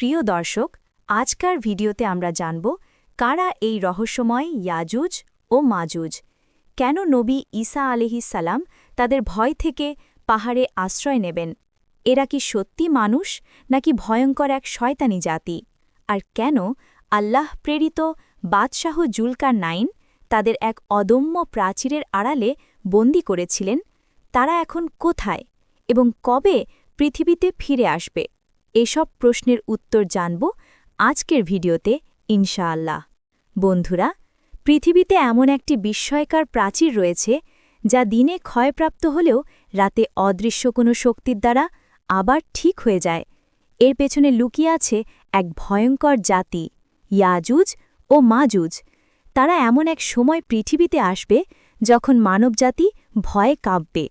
প্রিয় দর্শক, আজকার ভিডিওতে আমরা জানব কারা এই রহস্যময় ইয়াজুজ ও মাজুজ? কেন নবী ঈসা সালাম তাদের ভয় থেকে পাহাড়ে আশ্রয় নেবেন? এরা কি সত্যি মানুষ নাকি ভয়ঙ্কর এক শয়তানি জাতি? আর কেন আল্লাহ প্রেরিত বাদশাহ জুলকার নাইন তাদের এক অদম্য প্রাচীরের আড়ালে বন্দি করেছিলেন? তারা এখন কোথায় এবং কবে পৃথিবীতে ফিরে আসবে? এসব প্রশ্নের উত্তর জানব আজকের ভিডিওতে, ইনশাআল্লাহ। বন্ধুরা, পৃথিবীতে এমন একটি বিস্ময়কার প্রাচীর রয়েছে যা দিনে ক্ষয়প্রাপ্ত হলেও রাতে অদৃশ্য কোনো শক্তির দ্বারা আবার ঠিক হয়ে যায়। এর পেছনে লুকিয়ে আছে এক ভয়ঙ্কর জাতি, ইয়াজুজ ও মাজুজ। তারা এমন এক সময় পৃথিবীতে আসবে যখন মানবজাতি ভয়ে কাঁপবে,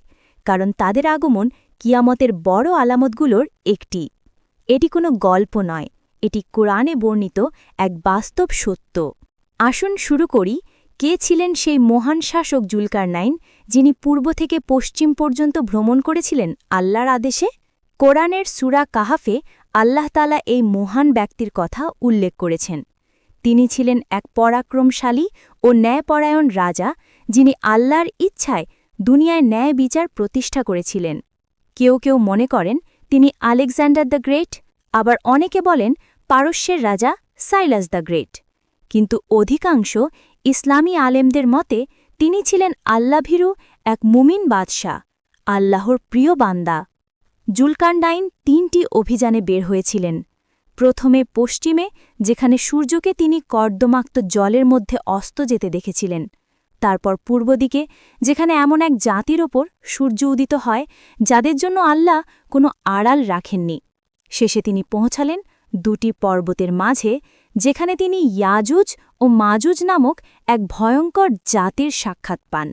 কারণ তাদের আগমন কিয়ামতের বড় আলামতগুলোর একটি। এটি কোনো গল্প নয়, এটি কোরআনে বর্ণিত এক বাস্তব সত্য। আসুন শুরু করি, কে ছিলেন সেই মহান শাসক জুলকার নাইন যিনি পূর্ব থেকে পশ্চিম পর্যন্ত ভ্রমণ করেছিলেন আল্লাহর আদেশে? কোরআনের সুরা কাহাফে আল্লাহতালা এই মহান ব্যক্তির কথা উল্লেখ করেছেন। তিনি ছিলেন এক পরাক্রমশালী ও ন্যায়পরায়ণ রাজা যিনি আল্লাহর ইচ্ছায় দুনিয়ায় ন্যায় বিচার প্রতিষ্ঠা করেছিলেন। কেউ কেউ মনে করেন তিনি আলেকজান্ডার দ্য গ্রেট আবার অনেকে বলেন পারস্যের রাজা সাইলাস দ্য গ্রেট। কিন্তু অধিকাংশ ইসলামী আলেমদের মতে তিনি ছিলেন আল্লাভীরু এক মুমিন বাদশাহ, আল্লাহর প্রিয় বান্দা। জুলকান্ডাইন তিনটি অভিযানে বের হয়েছিলেন। প্রথমে পশ্চিমে, যেখানে সূর্যকে তিনি কর্দমাক্ত জলের মধ্যে অস্ত যেতে দেখেছিলেন। তারপর পূর্ব দিকে, যেখানে এমন এক জাতির ওপর সূর্য উদিত হয়, যাদের জন্য আল্লাহ কোনো আড়াল রাখেননি। শেষে তিনি পৌঁছালেন দুটি পর্বতের মাঝে, যেখানে তিনি ইয়াজুজ ও মাজুজ নামক এক ভয়ঙ্কর জাতির সাক্ষাৎ পান।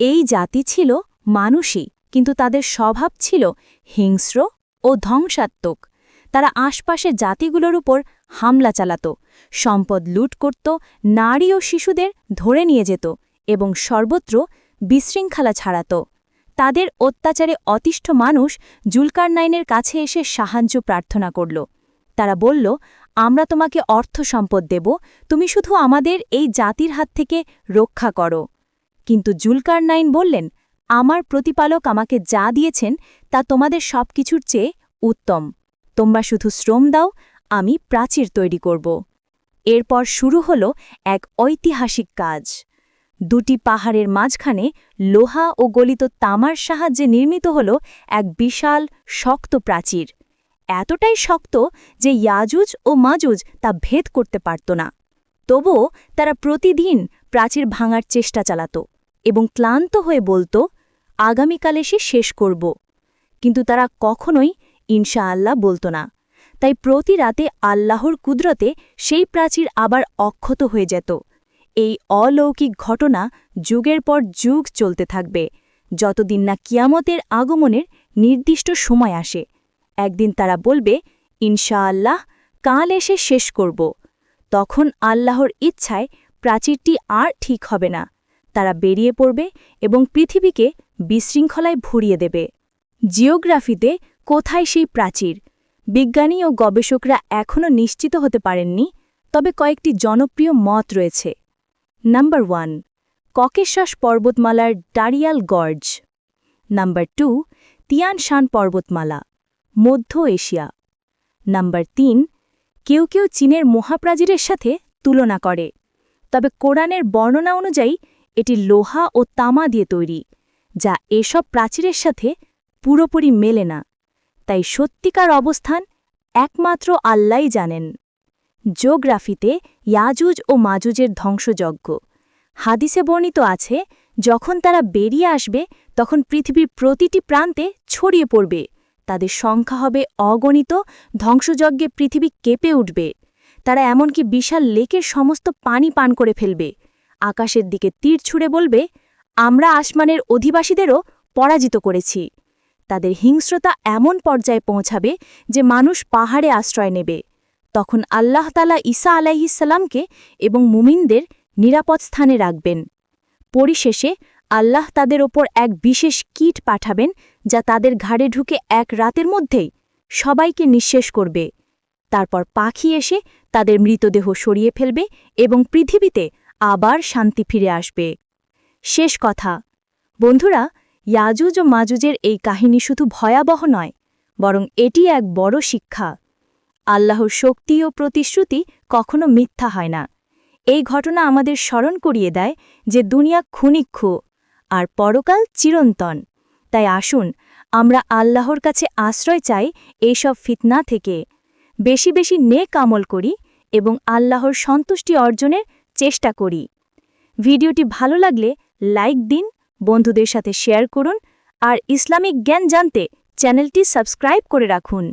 এই জাতি ছিল মানুষই কিন্তু তাদের স্বভাব ছিল হিংস্র ও ধ্বংসাত্মক। তারা আশপাশের জাতিগুলোর উপর হামলা চালাত, সম্পদ লুট করত, নারী ও শিশুদের ধরে নিয়ে যেত এবং সর্বত্র বিশৃঙ্খলা ছাড়াত। তাদের অত্যাচারে অতিষ্ঠ মানুষ জুলকারনাইনের কাছে এসে সাহায্য প্রার্থনা করল। তারা বলল, আমরা তোমাকে অর্থ সম্পদ দেব, তুমি শুধু আমাদের এই জাতির হাত থেকে রক্ষা করো। কিন্তু জুলকারনাইন বললেন, আমার প্রতিপালক আমাকে যা দিয়েছেন, তা তোমাদের সব কিছুর চেয়ে উত্তম। তোমরা শুধু শ্রম দাও, আমি প্রাচীর তৈরি করব। এরপর শুরু হল এক ঐতিহাসিক কাজ। দুটি পাহাড়ের মাঝখানে লোহা ও গলিত তামার সাহায্যে নির্মিত হল এক বিশাল, শক্ত প্রাচীর। এতটাই শক্ত যে ইয়াজুজ ও মাজুজ তা ভেদ করতে পারত না। তবুও তারা প্রতিদিন প্রাচীর ভাঙার চেষ্টা চালাত এবং ক্লান্ত হয়ে বলত, আগামীকাল এসে শেষ করব। কিন্তু তারা কখনোই ইনশা আল্লাহ বলত না। তাই প্রতি রাতে আল্লাহর কুদরতে সেই প্রাচীর আবার অক্ষত হয়ে যেত। এই অলৌকিক ঘটনা যুগের পর যুগ চলতে থাকবে। যতদিন না কিয়ামতের আগমনের নির্দিষ্ট সময় আসে, একদিন তারা বলবে, ইনশাআল্লাহ, কাল এসে শেষ করব। তখন আল্লাহর ইচ্ছায় প্রাচীরটি আর ঠিক হবে না। তারা বেরিয়ে পড়বে এবং পৃথিবীকে বিশৃঙ্খলায় ভরিয়ে দেবে। জিওগ্রাফিতে কোথায় সেই প্রাচীর? বিজ্ঞানী ও গবেষকরা এখনও নিশ্চিত হতে পারেননি, তবে কয়েকটি জনপ্রিয় মত রয়েছে। নাম্বার ওয়ান ককেশাস পর্বতমালার Darial gorge number two Tian Shan পর্বতমালা, মধ্য এশিয়া. নাম্বার তিন, কেউ কেউ চীনের মহাপ্রাচীরের সাথে তুলনা করে। তবে কোরআনের বর্ণনা অনুযায়ী, এটি লোহা ও তামা দিয়ে তৈরি, যা এসব প্রাচীরের সাথে পুরোপুরি মেলে না। তাই সত্যিকার অবস্থান একমাত্র আল্লাই জানেন। জিওগ্রাফিতে ইয়াজুজ ও মাজুজের ধ্বংসযজ্ঞ। হাদিসে বর্ণিত আছে, যখন তারা বেরিয়ে আসবে, তখন পৃথিবীর প্রতিটি প্রান্তে ছড়িয়ে পড়বে। তাদের সংখ্যা হবে অগণিত, ধ্বংসযজ্ঞে পৃথিবী কেঁপে উঠবে। তারা এমনকি বিশাল লেকের সমস্ত পানি পান করে ফেলবে। আকাশের দিকে তীর ছুঁড়ে বলবে, আমরা আসমানের অধিবাসীদেরও পরাজিত করেছি। তাদের হিংস্রতা এমন পর্যায়ে পৌঁছাবে যে মানুষ পাহাড়ে আশ্রয় নেবে। তখন আল্লাহ তালা ঈসা আলাইহিসাল্লামকে এবং মুমিনদের নিরাপদ স্থানে রাখবেন। পরিশেষে আল্লাহ তাদের ওপর এক বিশেষ কীট পাঠাবেন, যা তাদের ঘাড়ে ঢুকে এক রাতের মধ্যেই সবাইকে নিঃশেষ করবে। তারপর পাখি এসে তাদের মৃতদেহ সরিয়ে ফেলবে এবং পৃথিবীতে আবার শান্তি ফিরে আসবে। শেষ কথা, বন্ধুরা, ইয়াজুজ ও মাজুজের এই কাহিনী শুধু ভয়াবহ নয়, বরং এটি এক বড় শিক্ষা। আল্লাহর শক্তি ও প্রতিশ্রুতি কখনো মিথ্যা হয় না। এই ঘটনা আমাদের স্মরণ করিয়ে দেয় যে দুনিয়া ক্ষুনিক্ষু আর পরকাল চিরন্তন। তাই আসুন, আমরা আল্লাহর কাছে আশ্রয় চাই এইসব ফিতনা থেকে। বেশি বেশি নেক আমল করি এবং আল্লাহর সন্তুষ্টি অর্জনের চেষ্টা করি। ভিডিওটি ভালো লাগলে লাইক দিন, বন্ধুদের সাথে শেয়ার করুন আর ইসলামিক জ্ঞান জানতে চ্যানেলটি সাবস্ক্রাইব করে রাখুন।